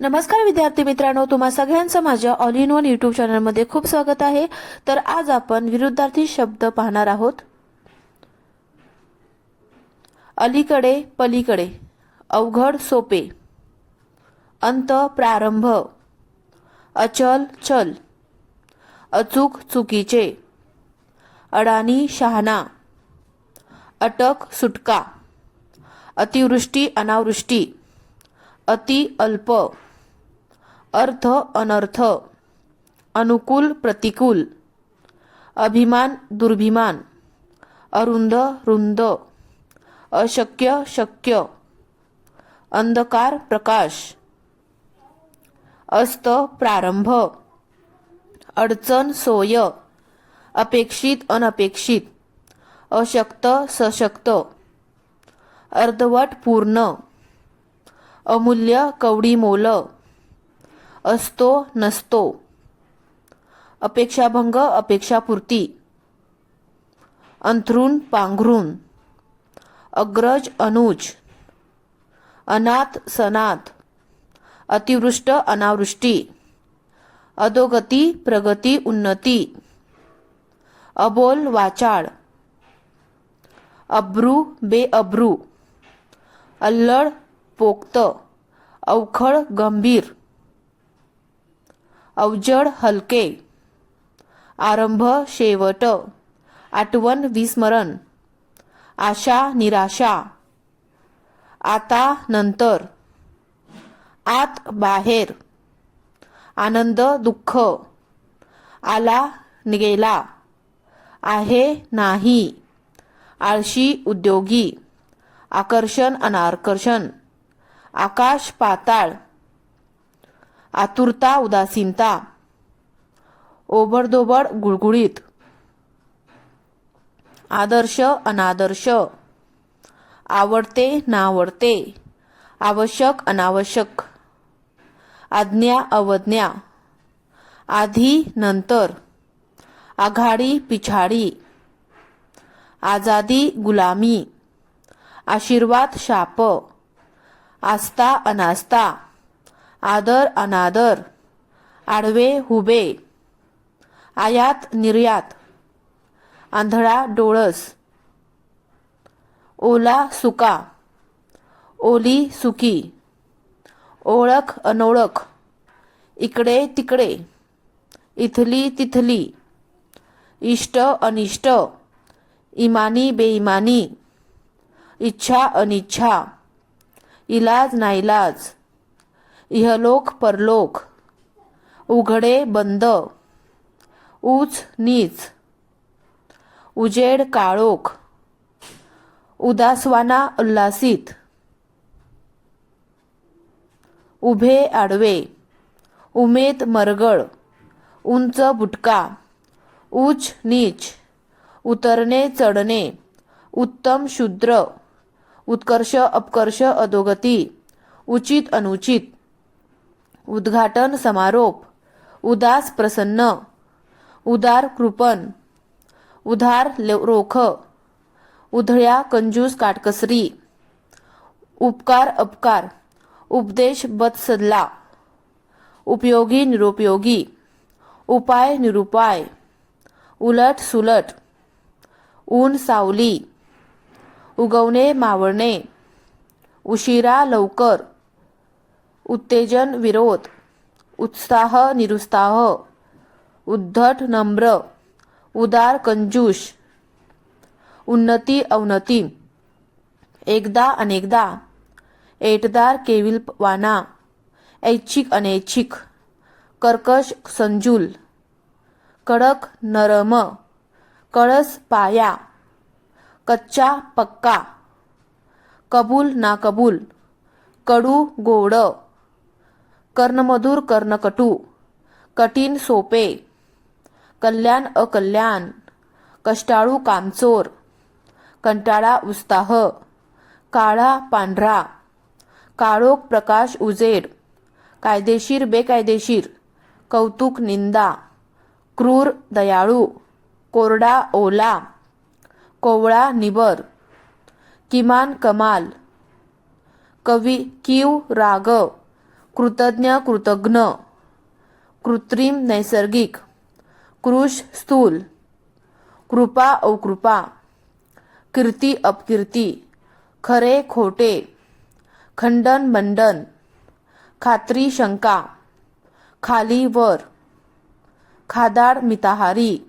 नमस्कार विद्यार्थी मित्रांनो तुम्हा सगळ्यांचं माझ्या ऑल इन वन युट्यूब चॅनलमध्ये खूप स्वागत आहे. तर आज आपण विरुद्धार्थी शब्द पाहणार आहोत. अलीकडे पलीकडे. अवघड सोपे. अंत प्रारंभ. अचल चल. अचूक चुकीचे. अडाणी शहाणा. अटक सुटका. अतिवृष्टी अनावृष्टी. अति अल्प. अर्थ अनर्थ अनुकूल प्रतिकूल अभिमान दुर्भिमान अरुंद रुंद अशक्य शक्य अंधकार प्रकाश अस्त प्रारंभ अडचण सोय अपेक्षित अनपेक्षित अशक्त सशक्त अर्धवट पूर्ण अमूल्य कवडी मोल असतो नसतो. अपेक्षाभंग अपेक्षापूर्ती. अंथरून पांघरून अग्रज अनुज. अनाथ सनाथ. अतिवृष्ट अनावृष्टी. अधोगती प्रगती उन्नती. अबोल वाचाळ. अब्रू बेअब्रू. अल्लड पोक्त. अवखळ गंभीर. अवजड हलके. आरंभ शेवट. आठवण विस्मरण. आशा निराशा. आता नंतर. आत बाहेर. आनंद दुःख. आला गेला आहे नाही. आळशी उद्योगी. आकर्षण अनाकर्षण. आकाश पाताळ. आतुरता उदासीनता. ओबडधोबड गुळगुळीत. आदर्श अनादर्श. आवडते नावडते. आवश्यक अनावश्यक. आज्ञा अवज्ञा. आधी नंतर. आघाडी पिछाडी. आजादी गुलामी. आशीर्वाद शाप. आस्था अनास्था. आदर अनादर. आडवे हुबे. आयात निर्यात. आंधळा डोळस. ओला सुका. ओली सुकी. ओळख अनोळख. इकडे तिकडे. इथली तिथली. इष्ट अनिष्ट. इमानी बेईमानी इच्छा अनिच्छा. इलाज नाईलाज इहलोक परलोक उघडे बंद ऊच नीच उजेड काळोख उदासवाना उल्लासित उभे आडवे उमेद मरगळ उंच बुटका उच नीच उतरणे चढणे उत्तम शूद्र उत्कर्ष अपकर्ष अधोगती उचित अनुचित उद्घाटन समारोप. उदास प्रसन्न. उदार कृपण. उधार रोख. उधळ्या कंजूस काटकसरी. उपकार अपकार. उपदेश बदसदला उपयोगी निरुपयोगी. उपाय निरुपाय. उलट सुलट. ऊन सावली. उगवणे मावळणे उशिरा लवकर. उत्तेजन विरोध उत्साह निरुत्साह उद्धट नम्र उदार कंजूष उन्नती अवनती एकदा अनेकदा एटदार केविलवाना ऐच्छिक अनैच्छिक कर्कश संजूल कडक नरम कळस पाया कच्चा पक्का कबूल नाकबूल कडू गोड कर्णमधुर कर्णकटू कठीण सोपे कल्याण अकल्याण कष्टाळू कामचोर कंटाळा उत्साह काळा पांढरा काळोख प्रकाश उजेड कायदेशीर बेकायदेशीर कौतुक निंदा क्रूर दयाळू कोरडा ओला कोवळा निबर किमान कमाल कवी कीव राग कृतज्ञ कृतज्ञ. कृत्रिम नैसर्गिक. कृश स्थूल. कृपा अवकृपा कीर्ती अपकीर्ती. खरे खोटे. खंडन मंडन. खात्री शंका. खाली वर. खादाड मिताहारी.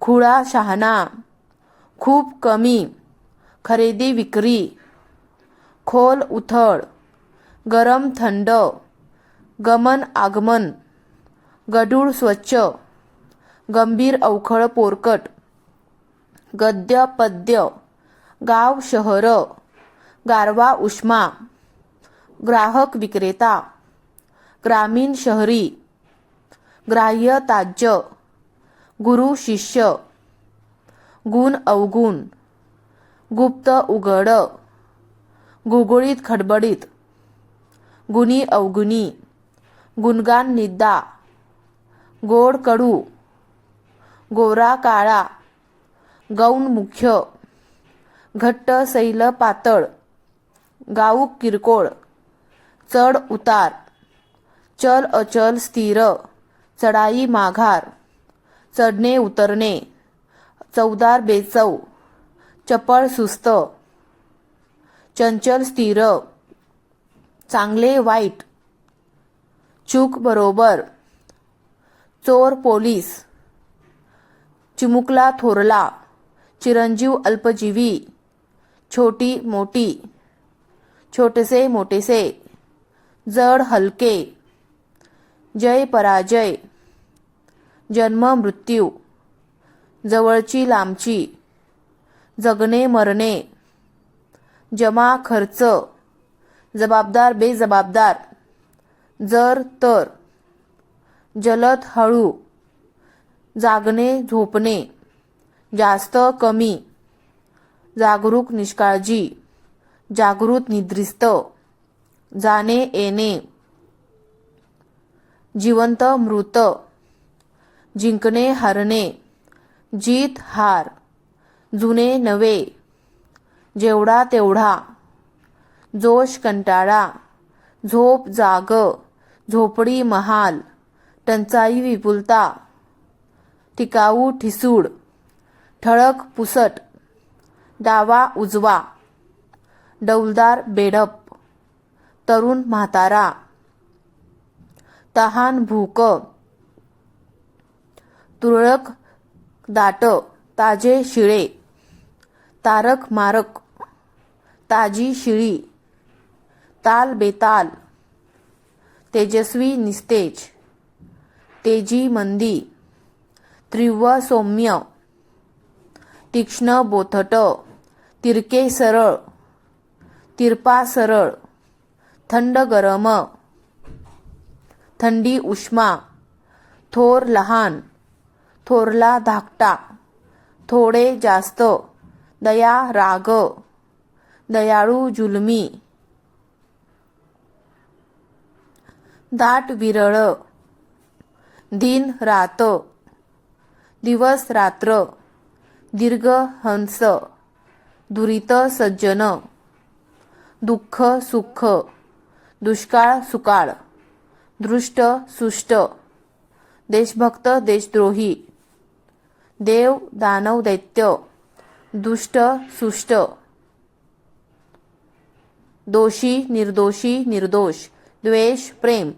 खुळा शहाणा. खूप कमी. खरेदी विक्री. खोल उथळ. गरम थंड गमन आगमन गढूळ स्वच्छ गंभीर अवखळ पोरकट गद्य पद्य गाव शहर गारवा उष्मा ग्राहक विक्रेता ग्रामीण शहरी ग्राह्य ताज्य गुरु शिष्य गुण अवगुण गुप्त उघड गुगुळीत खडबडीत गुणी अवगुणी गुणगान निद्दा गोड कडू गोरा काळा गौण मुख्य घट्ट सैल पातळ गाऊक किरकोळ चढ उतार चल अचल स्थिर चढाई माघार चढणे उतरणे चवदार बेचव चपळ सुस्त चंचल स्थिर चांगले वाईट. चूक बरोबर. चोर पोलीस. चिमुकला थोरला. चिरंजीव अल्पजीवी. छोटी मोठी. छोटेसे मोठेसे जड हलके. जय पराजय. जन्म मृत्यू. जवळची लांबची. जगणे मरणे. जमा खर्च. जबाबदार बेजबाबदार. जर तर. जलद हळू. जागणे झोपणे. जास्त कमी. जागरूक निष्काळजी. जागृत निद्रिस्त. जाणे येणे. जिवंत मृत. जिंकणे हरणे. जीत हार. जुने नवे. जेवढा तेवढा. जोश कंटाळा झोप जाग झोपडी महाल टंचाई विपुलता टिकाऊ ठिसूड ठळक पुसट डावा उजवा डौलदार बेडप तरुण म्हातारा तहान भूक तुरळक दाट ताजे शिळे तारक मारक ताजी शिळी ताल बेताल तेजस्वी निस्तेज. तेजी मंदी. तीव्र सौम्य. तीक्ष्ण बोथट. तिरके सरळ. तिरपा सरळ. थंड गरम. थंडी उष्मा. थोर लहान. थोरला धाकटा. थोडे जास्त. दया राग. दयाळू जुलमी. दाट विरळ. दिन रात. दिवस रात्र. दीर्घ हंस. दुरित सज्जन. दुःख सुख. दुष्काळ सुकाळ. दृष्ट सुष्ट. देशभक्त देशद्रोही. देव दानव दैत्य. दुष्ट सुष्ट. दोषी निर्दोषी निर्दोष. द्वेष प्रेम.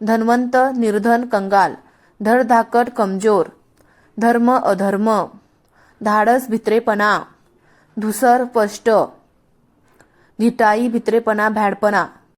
धनवंत निर्धन कंगाल धडधाकट कमजोर धर्म अधर्म धाडस भित्रेपणा धुसर स्पष्ट धिटाई भित्रेपणा भॅडपणा